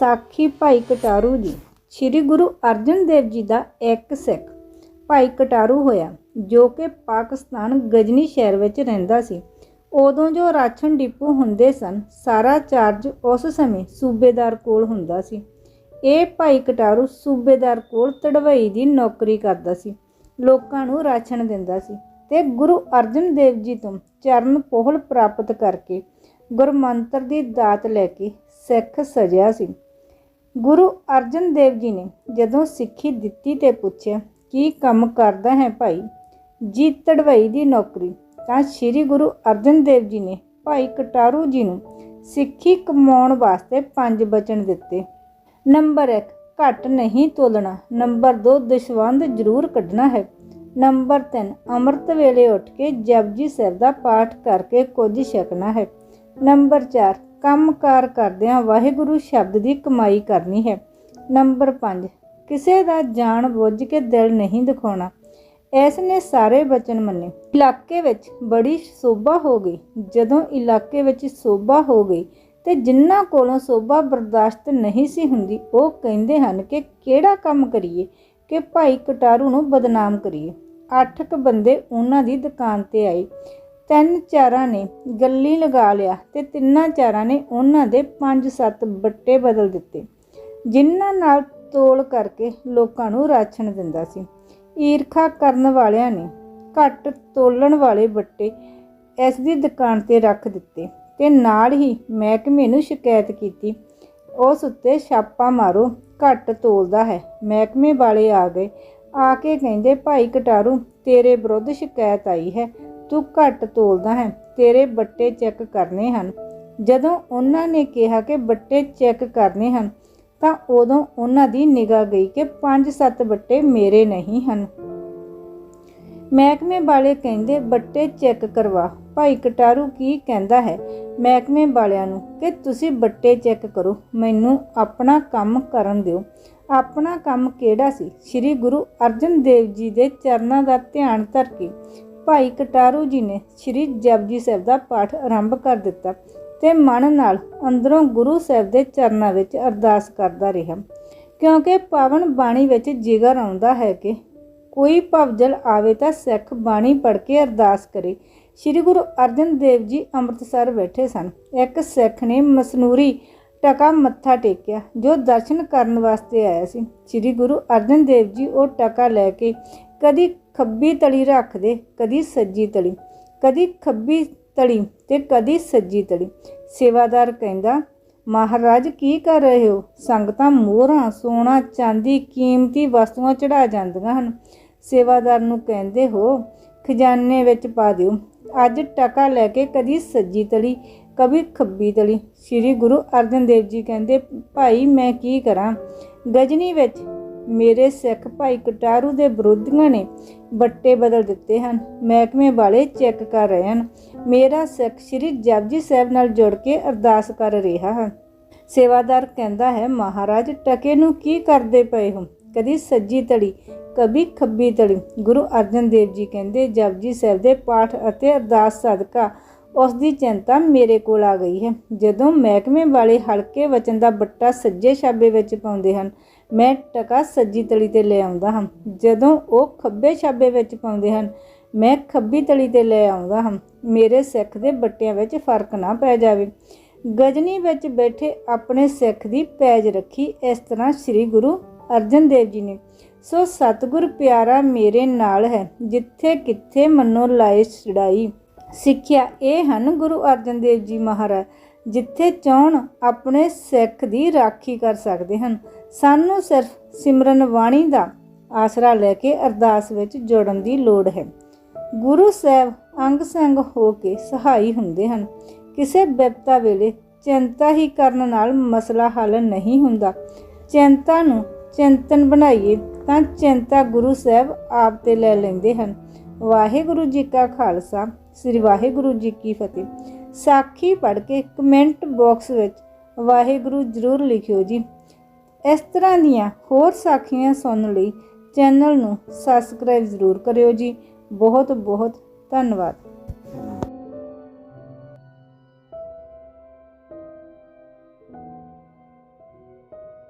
ਸਾਖੀ ਭਾਈ ਕਟਾਰੂ ਜੀ। ਸ੍ਰੀ ਗੁਰੂ ਅਰਜਨ ਦੇਵ ਜੀ ਦਾ ਇੱਕ ਸਿੱਖ ਭਾਈ ਕਟਾਰੂ ਹੋਇਆ, ਜੋ ਕਿ ਪਾਕਿਸਤਾਨ ਗਜਨੀ ਸ਼ਹਿਰ ਵਿੱਚ ਰਹਿੰਦਾ ਸੀ। ਉਦੋਂ ਜੋ ਰਾਸ਼ਨ ਡਿਪੂ ਹੁੰਦੇ ਸਨ, ਸਾਰਾ ਚਾਰਜ ਉਸ ਸਮੇਂ ਸੂਬੇਦਾਰ ਕੋਲ ਹੁੰਦਾ ਸੀ। ਇਹ ਭਾਈ ਕਟਾਰੂ ਸੂਬੇਦਾਰ ਕੋਲ ਤੜਵਈ ਦੀ ਨੌਕਰੀ ਕਰਦਾ ਸੀ, ਲੋਕਾਂ ਨੂੰ ਰਾਸ਼ਨ ਦਿੰਦਾ ਸੀ ਤੇ ਗੁਰੂ ਅਰਜਨ ਦੇਵ ਜੀ ਤੋਂ ਚਰਨ ਪੋਹਲ ਪ੍ਰਾਪਤ ਕਰਕੇ ਗੁਰਮੰਤਰ ਦੀ ਦਾਤ ਲੈ ਕੇ ਸਿੱਖ ਸਜਿਆ ਸੀ। ਗੁਰੂ ਅਰਜਨ ਦੇਵ ਜੀ ਨੇ ਜਦੋਂ ਸਿੱਖੀ ਦਿੱਤੀ ਤੇ ਪੁੱਛਿਆ, ਕੀ ਕੰਮ ਕਰਦਾ ਹੈ ਭਾਈ? ਜੀ ਤੜਵਈ ਦੀ ਨੌਕਰੀ। ਤਾਂ ਸ੍ਰੀ ਗੁਰੂ ਅਰਜਨ ਦੇਵ ਜੀ ਨੇ ਭਾਈ ਕਟਾਰੂ ਜੀ ਨੂੰ ਸਿੱਖੀ ਕਮਾਉਣ ਵਾਸਤੇ ਪੰਜ ਬਚਨ ਦਿੱਤੇ। ਨੰਬਰ 1 ਘੱਟ ਨਹੀਂ ਤੋਲਣਾ। ਨੰਬਰ 2 ਦਸ਼ਵੰਦ ਜ਼ਰੂਰ ਕੱਢਣਾ ਹੈ। ਨੰਬਰ 3 ਅੰਮ੍ਰਿਤ ਵੇਲੇ ਉੱਠ ਕੇ ਜਪਜੀ ਸਾਹਿਬ ਦਾ ਪਾਠ ਕਰਕੇ ਕੁਝ ਛਕਣਾ ਹੈ। ਨੰਬਰ 4 ਕੰਮਕਾਰ ਕਰਦਿਆਂ ਵਾਹਿਗੁਰੂ ਸ਼ਬਦ ਦੀ ਕਮਾਈ ਕਰਨੀ ਹੈ। ਨੰਬਰ 5 ਕਿਸੇ ਦਾ ਜਾਣ ਬੁੱਝ ਕੇ ਦਿਲ ਨਹੀਂ ਦਿਖਾਉਣਾ। ਇਸ ਨੇ ਸਾਰੇ ਬਚਨ ਮੰਨੇ। ਇਲਾਕੇ ਵਿੱਚ ਬੜੀ ਸੋਭਾ ਹੋ ਗਈ। ਜਦੋਂ ਇਲਾਕੇ ਵਿੱਚ ਸੋਭਾ ਹੋ ਗਈ ਤੇ ਜਿਨ੍ਹਾਂ ਕੋਲੋਂ ਸੋਭਾ ਬਰਦਾਸ਼ਤ ਨਹੀਂ ਸੀ ਹੁੰਦੀ, ਉਹ ਕਹਿੰਦੇ ਹਨ ਕਿ ਕਿਹੜਾ ਕੰਮ ਕਰੀਏ ਕਿ ਭਾਈ ਕਟਾਰੂ ਨੂੰ ਬਦਨਾਮ ਕਰੀਏ। ਅੱਠ ਕ ਬੰਦੇ ਉਹਨਾਂ ਦੀ ਦੁਕਾਨ ਤੇ ਆਏ। ਤਿੰਨ ਚਾਰਾਂ ਨੇ ਗੱਲੀ ਲਗਾ ਲਿਆ ਤੇ ਤਿੰਨਾਂ ਚਾਰਾਂ ਨੇ ਉਹਨਾਂ ਦੇ ਪੰਜ ਸੱਤ ਬੱਟੇ ਬਦਲ ਦਿੱਤੇ, ਜਿਨ੍ਹਾਂ ਨਾਲ ਤੋਲ ਕਰਕੇ ਲੋਕਾਂ ਨੂੰ ਰਾਸ਼ਨ ਦਿੰਦਾ ਸੀ। ਈਰਖਾ ਕਰਨ ਵਾਲਿਆਂ ਨੇ ਘੱਟ ਤੋਲਣ ਵਾਲੇ ਬੱਟੇ ਇਸ ਦੀ ਦੁਕਾਨ ਤੇ ਰੱਖ ਦਿੱਤੇ ਤੇ ਨਾਲ ਹੀ ਮਹਿਕਮੇ ਨੂੰ ਸ਼ਿਕਾਇਤ ਕੀਤੀ, ਉਸ ਉੱਤੇ ਛਾਪਾ ਮਾਰੋ, ਘੱਟ ਤੋਲਦਾ ਹੈ। ਮਹਿਕਮੇ ਵਾਲੇ ਆ ਗਏ। ਆ ਕੇ ਕਹਿੰਦੇ, ਭਾਈ ਕਟਾਰੂ, ਤੇਰੇ ਵਿਰੁੱਧ ਸ਼ਿਕਾਇਤ ਆਈ ਹੈ। ਤੂੰ ਘੱਟ ਤੋਲਦਾ ਹੈ, ਤੇਰੇ ਬੱਟੇ ਚੈੱਕ ਕਰਨੇ ਹਨ। ਜਦੋਂ ਉਹਨਾਂ ਨੇ ਕਿਹਾ ਕਿ ਬੱਟੇ ਚੈੱਕ ਕਰਨੇ ਹਨ, ਤਾਂ ਉਦੋਂ ਉਹਨਾਂ ਦੀ ਨਿਗਾਹ ਗਈ ਕਿ 5-7 ਬੱਟੇ ਮੇਰੇ ਨਹੀਂ ਹਨ। ਮਹਿਕਮੇ ਵਾਲੇ ਕਹਿੰਦੇ, ਬੱਟੇ ਚੈੱਕ ਕਰਵਾ। ਭਾਈ ਕਟਾਰੂ ਕੀ ਕਹਿੰਦਾ ਹੈ ਮਹਿਕਮੇ ਵਾਲਿਆਂ ਨੂੰ ਕਿ ਤੁਸੀਂ ਬੱਟੇ ਚੈੱਕ ਕਰੋ। ਮੈਨੂੰ ਆਪਣਾ ਕੰਮ ਕਰਨ ਦਿਓ। ਆਪਣਾ ਕੰਮ ਕਿਹੜਾ ਸੀ? ਸ੍ਰੀ ਗੁਰੂ ਅਰਜਨ ਦੇਵ ਜੀ ਦੇ ਚਰਨਾਂ ਦਾ ਧਿਆਨ ਧਰ ਕੇ ਭਾਈ ਕਟਾਰੂ ਜੀ ਨੇ ਸ੍ਰੀ ਜਪਜੀ ਸਾਹਿਬ ਦਾ ਪਾਠ ਆਰੰਭ ਕਰ ਦਿੱਤਾ ਤੇ ਮਨ ਨਾਲ ਅੰਦਰੋਂ ਗੁਰੂ ਸਾਹਿਬ ਦੇ ਚਰਨਾਂ ਵਿੱਚ ਅਰਦਾਸ ਕਰਦਾ ਰਿਹਾ। ਕਿਉਂਕਿ ਪਾਵਨ ਬਾਣੀ ਵਿੱਚ ਜਿਗਰ ਆਉਂਦਾ ਹੈ ਕਿ ਕੋਈ ਭਵਜਲ ਆਵੇ ਤਾਂ ਸਿੱਖ ਬਾਣੀ ਪੜ੍ਹ ਕੇ ਅਰਦਾਸ ਕਰੇ। ਸ੍ਰੀ ਗੁਰੂ ਅਰਜਨ ਦੇਵ ਜੀ ਅੰਮ੍ਰਿਤਸਰ ਬੈਠੇ ਸਨ। ਇੱਕ ਸਿੱਖ ਨੇ ਮਸਨੂਰੀ ਟਕਾ ਮੱਥਾ ਟੇਕਿਆ, ਜੋ ਦਰਸ਼ਨ ਕਰਨ ਵਾਸਤੇ ਆਇਆ ਸੀ। ਸ੍ਰੀ ਗੁਰੂ ਅਰਜਨ ਦੇਵ ਜੀ ਉਹ ਟਕਾ ਲੈ ਕੇ ਕਦੀ ਖੱਬੀ ਤਲੀ ਰੱਖਦੇ, ਕਦੀ ਸੱਜੀ ਤਲੀ, ਕਦੀ ਖੱਬੀ ਤਲੀ ਤੇ ਕਦੀ ਸੱਜੀ ਤਲੀ। ਸੇਵਾਦਾਰ ਕਹਿੰਦਾ, ਮਹਾਰਾਜ, ਕੀ ਕਰ ਰਹੇ ਹੋ? ਸੰਗਤਾਂ ਮੋਹਰਾਂ ਸੋਨਾ ਚਾਂਦੀ, ਕੀਮਤੀ ਵਸਤੂਆਂ ਚੜਾ ਜਾਂਦੀਆਂ ਹਨ। ਸੇਵਾਦਾਰ ਨੂੰ ਕਹਿੰਦੇ, ਹੋ, ਖਜ਼ਾਨੇ ਵਿੱਚ ਪਾ ਦਿਓ। ਅੱਜ ਟਕਾ ਲੈ ਕੇ ਕਦੀ ਸੱਜੀ ਤਲੀ ਕਵੀ ਖੱਬੀ ਤਲੀ। ਸ੍ਰੀ ਗੁਰੂ ਅਰਜਨ ਦੇਵ ਜੀ ਕਹਿੰਦੇ, ਭਾਈ, ਮੈਂ ਕੀ ਕਰਾਂ? ਗਜਨੀ ਵਿੱਚ ਮੇਰੇ ਸਿੱਖ ਭਾਈ ਕਟਾਰੂ ਦੇ ਵਿਰੋਧੀਆਂ ਨੇ ਬੱਟੇ ਬਦਲ ਦਿੱਤੇ ਹਨ। ਮਹਿਕਮੇ ਵਾਲੇ ਚੈੱਕ ਕਰ ਰਹੇ ਹਨ। ਮੇਰਾ ਸਿੱਖ ਸ੍ਰੀ ਜਪਜੀ ਸਾਹਿਬ ਨਾਲ ਜੁੜ ਕੇ ਅਰਦਾਸ ਕਰ ਰਿਹਾ ਹੈ। ਸੇਵਾਦਾਰ ਕਹਿੰਦਾ ਹੈ, ਮਹਾਰਾਜ, ਟਕੇ ਨੂੰ ਕੀ ਕਰਦੇ ਪਏ ਹੋ? ਕਦੀ ਸੱਜੀ ਤੜੀ ਕਦੀ ਖੱਬੀ ਤੜੀ ਗੁਰੂ ਅਰਜਨ ਦੇਵ ਜੀ ਕਹਿੰਦੇ, ਜਪਜੀ ਸਾਹਿਬ ਦੇ ਪਾਠ ਅਤੇ ਅਰਦਾਸ ਸਦਕਾ ਉਸ ਦੀ ਚਿੰਤਾ ਮੇਰੇ ਕੋਲ ਆ ਗਈ ਹੈ। ਜਦੋਂ ਮਹਿਕਮੇ ਵਾਲੇ ਹਲਕੇ ਵਚਨ ਦਾ ਬੱਟਾ ਸੱਜੇ ਛਾਬੇ ਵਿੱਚ ਪਾਉਂਦੇ ਹਨ, ਮੈਂ ਟਕਾ ਸੱਜੀ ਤਲੀ ਤੇ ਲੈ ਆਉਂਦਾ ਹਾਂ। ਜਦੋਂ ਉਹ ਖੱਬੇ ਛਾਬੇ ਵਿੱਚ ਪਾਉਂਦੇ ਹਨ, ਮੈਂ ਖੱਬੀ ਤਲੀ ਤੇ ਲੈ ਆਉਂਦਾ ਹਾਂ। ਮੇਰੇ ਸਿੱਖ ਦੇ ਬੱਟਿਆਂ ਵਿੱਚ ਫ਼ਰਕ ਨਾ ਪੈ ਜਾਵੇ। ਗਜਨੀ ਵਿੱਚ ਬੈਠੇ ਆਪਣੇ ਸਿੱਖ ਦੀ ਪੈਜ ਰੱਖੀ ਇਸ ਤਰ੍ਹਾਂ ਸ੍ਰੀ ਗੁਰੂ ਅਰਜਨ ਦੇਵ ਜੀ ਨੇ, ਸੋ ਸਤਿਗੁਰ ਪਿਆਰਾ ਮੇਰੇ ਨਾਲ ਹੈ ਜਿੱਥੇ ਕਿੱਥੇ ਮੰਨੋ ਲਾਏ ਛੜਾਈ ਸਿੱਖਿਆ ਇਹ ਹਨ ਗੁਰੂ ਅਰਜਨ ਦੇਵ ਜੀ ਮਹਾਰਾਜ, ਜਿੱਥੇ ਚਾਹਣ ਆਪਣੇ ਸਿੱਖ ਦੀ ਰਾਖੀ ਕਰ ਸਕਦੇ ਹਨ। ਸਾਨੂੰ ਸਿਰਫ ਸਿਮਰਨ ਬਾਣੀ ਦਾ ਆਸਰਾ ਲੈ ਕੇ ਅਰਦਾਸ ਵਿੱਚ ਜੋੜਨ ਦੀ ਲੋੜ ਹੈ। ਗੁਰੂ ਸਾਹਿਬ ਅੰਗ ਸੰਗ ਹੋ ਕੇ ਸਹਾਈ ਹੁੰਦੇ ਹਨ। ਕਿਸੇ ਵਿਪਤਾ ਵੇਲੇ ਚਿੰਤਾ ਹੀ ਕਰਨ ਨਾਲ ਮਸਲਾ ਹੱਲ ਨਹੀਂ ਹੁੰਦਾ। ਚਿੰਤਾ ਨੂੰ ਚਿੰਤਨ ਬਣਾਈਏ ਤਾਂ ਚਿੰਤਾ ਗੁਰੂ ਸਾਹਿਬ ਆਪ ਤੇ ਲੈ ਲੈਂਦੇ ਹਨ। ਵਾਹਿਗੁਰੂ ਜੀ ਕਾ ਖਾਲਸਾ, ਸ੍ਰੀ ਵਾਹਿਗੁਰੂ ਜੀ ਕੀ ਫਤਿਹ। ਸਾਖੀ ਪੜ੍ਹ ਕੇ ਕਮੈਂਟ ਬਾਕਸ ਵਿੱਚ ਵਾਹਿਗੁਰੂ ਜ਼ਰੂਰ ਲਿਖਿਓ ਜੀ। ਇਸ ਤਰ੍ਹਾਂ ਦੀਆਂ ਹੋਰ ਸਾਖੀਆਂ ਸੁਣਨ ਲਈ ਚੈਨਲ ਨੂੰ ਸਬਸਕ੍ਰਾਈਬ ਜ਼ਰੂਰ ਕਰਿਓ ਜੀ। ਬਹੁਤ ਬਹੁਤ ਧੰਨਵਾਦ।